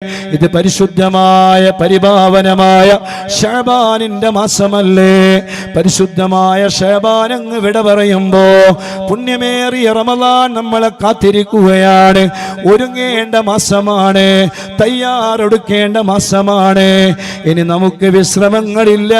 Yeah. ഇത് പരിശുദ്ധമായ പരിഭാവനമായ ഷേബാനിന്റെ മാസമല്ലേ? പരിശുദ്ധമായ ഷാബാൻ അങ്ങ് വിട പറയുമ്പോ പുണ്യമേറിയ റമദാൻ നമ്മളെ കാത്തിരിക്കുകയാണ്. ഒരുങ്ങേണ്ട മാസമാണ് തയ്യാറെടുക്കേണ്ട മാസമാണ്. ഇനി നമുക്ക് വിശ്രമങ്ങളില്ല.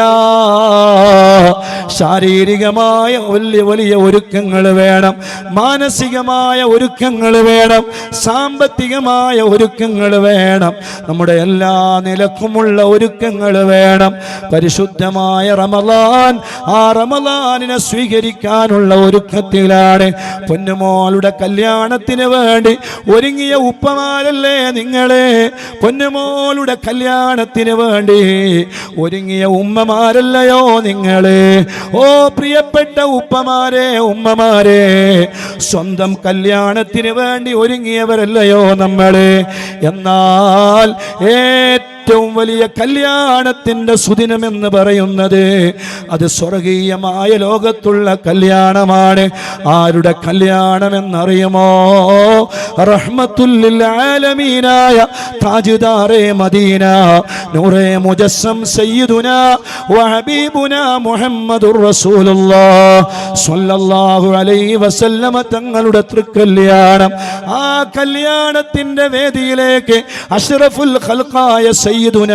ശാരീരികമായ വലിയ വലിയ ഒരുക്കങ്ങൾ വേണം മാനസികമായ ഒരുക്കങ്ങൾ വേണം സാമ്പത്തികമായ ഒരുക്കങ്ങൾ വേണം. നമ്മുടെ എല്ലാ നിലക്കുമുള്ള ഒരുക്കങ്ങൾ വേണം. പരിശുദ്ധമായ റമലാൻ ആ റമലാനിനെ സ്വീകരിക്കാനുള്ള ഒരുക്കത്തിലാണ്. പൊന്നുമോളുടെ കല്യാണത്തിന് വേണ്ടി ഒരുങ്ങിയ ഉപ്പമാരല്ലേ നിങ്ങളെ? പൊന്നുമോളുടെ കല്യാണത്തിന് വേണ്ടി ഒരുങ്ങിയ ഉമ്മമാരല്ലയോ നിങ്ങളെ? ഓ പ്രിയപ്പെട്ട ഉപ്പമാരെ ഉമ്മമാരെ സ്വന്തം കല്യാണത്തിന് വേണ്ടി ഒരുങ്ങിയവരല്ലയോ നമ്മളെ? എന്നാൽ ഏറ്റവും വലിയ കല്യാണത്തിന്റെ സുദിനം എന്ന് പറയുന്നത് അത് സ്വർഗീയമായ ലോകത്തുള്ള കല്യാണമാണ്. ആരുടെ കല്യാണം എന്നറിയുമോ റഹ്മത്തുല്ലിൽ ആലമീനായ താജുദാറെ മദീന നൂറെ മുജസ്സം സയ്യിദുന വഹബീബുന മുഹമ്മദുർ റസൂലുള്ളാ സ്വല്ലല്ലാഹു അലൈഹി വസല്ലമ തങ്ങളുടെ തൃക്കല്യാണം. ആ കല്യാണത്തിന്റെ വേദിയിലേക്ക് അഷ്റഫുൽ ഖൽഖായ സയ്യിദുന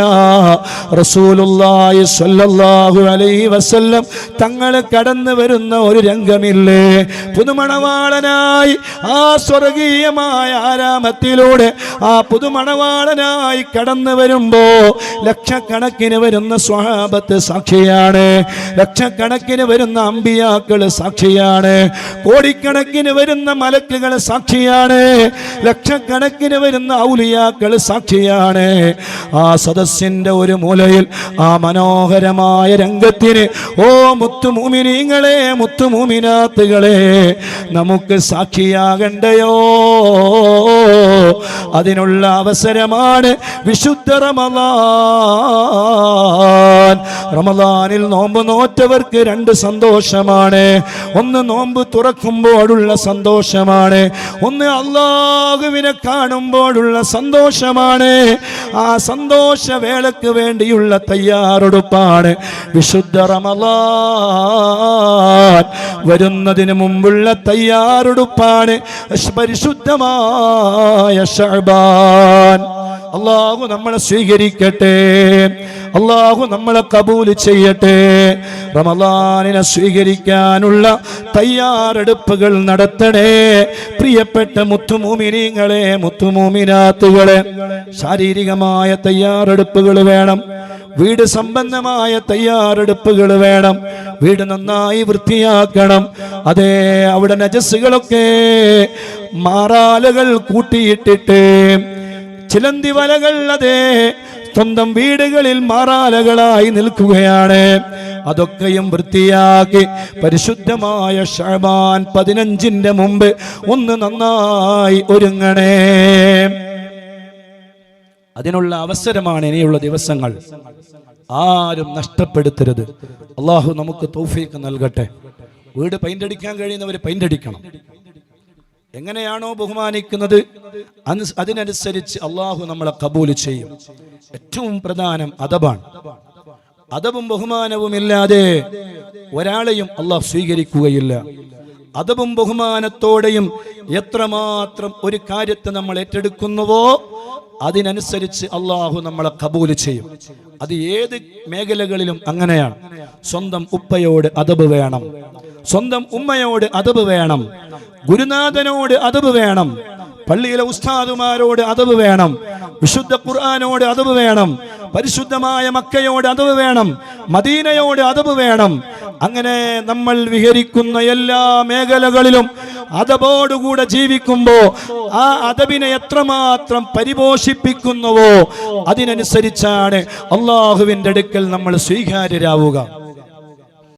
റസൂലുള്ളാഹി സ്വല്ലല്ലാഹു അലൈഹി വസല്ലം തങ്ങൾ കടന്നു വരുന്ന ഒരു രംഗമില്ലേ? പുതുമണവാളനായി ആ സ്വർഗീയമായ ആരാമത്തിലൂടെ ആ പുതുമണവാളനായി കടന്നു വരുമ്പോ ലക്ഷക്കണക്കിന് വരുന്ന സ്വഹാബത്ത് സാക്ഷിയാണ്. ലക്ഷക്കണക്കിന് വരുന്ന അമ്പിയാക്കൾ സാക്ഷിയാണ്. കോടിക്കണക്കിന് വരുന്ന മലക്കുകൾ സാക്ഷിയാണ്. ലക്ഷക്കണക്കിന് വരുന്ന ഔലിയാക്കൾ സാക്ഷിയാണ്. ആ സദസ്സിന്റെ ഒരു മൂലയിൽ ആ മനോഹരമായ രംഗത്തിന് ഓ മുത്തുമൂമിനീങ്ങളെ മുത്തുമൂമിനാത്തുകളെ നമുക്ക് സാക്ഷിയാകണ്ടയോ? അതിനുള്ള അവസരമാണ് വിശുദ്ധ റമലാനിൽ നോമ്പ് നോറ്റവർക്ക് രണ്ട് സന്തോഷമാണ്. ഒന്ന് നോമ്പ് തുറക്കുമ്പോഴുള്ള സന്തോഷമാണ്. ഒന്ന് അള്ളാഹുവിനെ കാണുമ്പോഴുള്ള സന്തോഷമാണ്. ആ സന്തോഷ വേളക്ക് വേണ്ടിയുള്ള തയ്യാറെടുപ്പാണ്. വിശുദ്ധ റമദാൻ വരുന്നതിന് മുമ്പുള്ള തയ്യാറെടുപ്പാണ്. പരിശുദ്ധമായ ഷഹബാൻ. അള്ളാഹു നമ്മളെ സ്വീകരിക്കട്ടെ. അള്ളാഹു നമ്മളെ കബൂൽ ചെയ്യട്ടെ. റമദാനിനെ സ്വീകരിക്കാനുള്ള തയ്യാറെടുപ്പുകൾ നടത്തണേ. പ്രിയപ്പെട്ട മുത്തുമൂമിനിങ്ങളെ മുത്തുമൂമിനാത്തുകളെ ശാരീരികമായ തയ്യാറെടുപ്പുകൾ വേണം. വീട് സംബന്ധമായ തയ്യാറെടുപ്പുകൾ വേണം. വീട് നന്നായി വൃത്തിയാക്കണം. അതെ അവിടെ നജസ്സുകളൊക്കെ മാറാലകൾ കൂട്ടിയിട്ടിട്ട് ചിലന്തി വലകൾ അതേ സ്വന്തം വീടുകളിൽ മാറാലകളായി നിൽക്കുകയാണ്. അതൊക്കെയും വൃത്തിയാക്കി പരിശുദ്ധമായ ഷാബാൻ പതിനഞ്ചിന്റെ മുമ്പ് ഒന്ന് നന്നായി ഒരുങ്ങണേ. അതിനുള്ള അവസരമാണ് ഇനിയുള്ള ദിവസങ്ങൾ. ആരും നഷ്ടപ്പെടുത്തരുത്. അള്ളാഹു നമുക്ക് തൗഫീക്ക് നൽകട്ടെ. വീട് പെയിന്റ് അടിക്കാൻ കഴിയുന്നവർ പെയിന്റ് അടിക്കണം. എങ്ങനെയാണോ ബഹുമാനിക്കുന്നത്? അതിനനുസരിച്ച് അള്ളാഹു നമ്മളെ കബൂൽ ചെയ്യും. ഏറ്റവും പ്രധാനം അദബാണ് അദബും ബഹുമാനവും ഇല്ലാതെ ഒരാളെയും അള്ളാഹ് സ്വീകരിക്കുകയില്ല. അദബും ബഹുമാനത്തോടെയും എത്രമാത്രം ഒരു കാര്യത്തെ നമ്മൾ ഏറ്റെടുക്കുന്നുവോ അതിനനുസരിച്ച് അള്ളാഹു നമ്മളെ കബൂൽ ചെയ്യും. അത് ഏത് മേഖലകളിലും അങ്ങനെയാണ്. സ്വന്തം ഉപ്പയോട് അതബ് വേണം. സ്വന്തം ഉമ്മയോട് അതബ് വേണം. ഗുരുനാഥനോട് അതബ് വേണം. പള്ളിയിലെ ഉസ്താദുമാരോട് അതവ് വേണം. വിശുദ്ധ ഖുർആാനോട് അതവ് വേണം. പരിശുദ്ധമായ മക്കയോട് അതവ് വേണം. മദീനയോട് അതവ് വേണം. അങ്ങനെ നമ്മൾ വിഹരിക്കുന്ന എല്ലാ മേഖലകളിലും അതബോടുകൂടെ ജീവിക്കുമ്പോൾ ആ അതബിനെ എത്രമാത്രം പരിപോഷിപ്പിക്കുന്നുവോ അതിനനുസരിച്ചാണ് അള്ളാഹുവിന്റെ അടുക്കൽ നമ്മൾ സ്വീകാര്യരാവുക.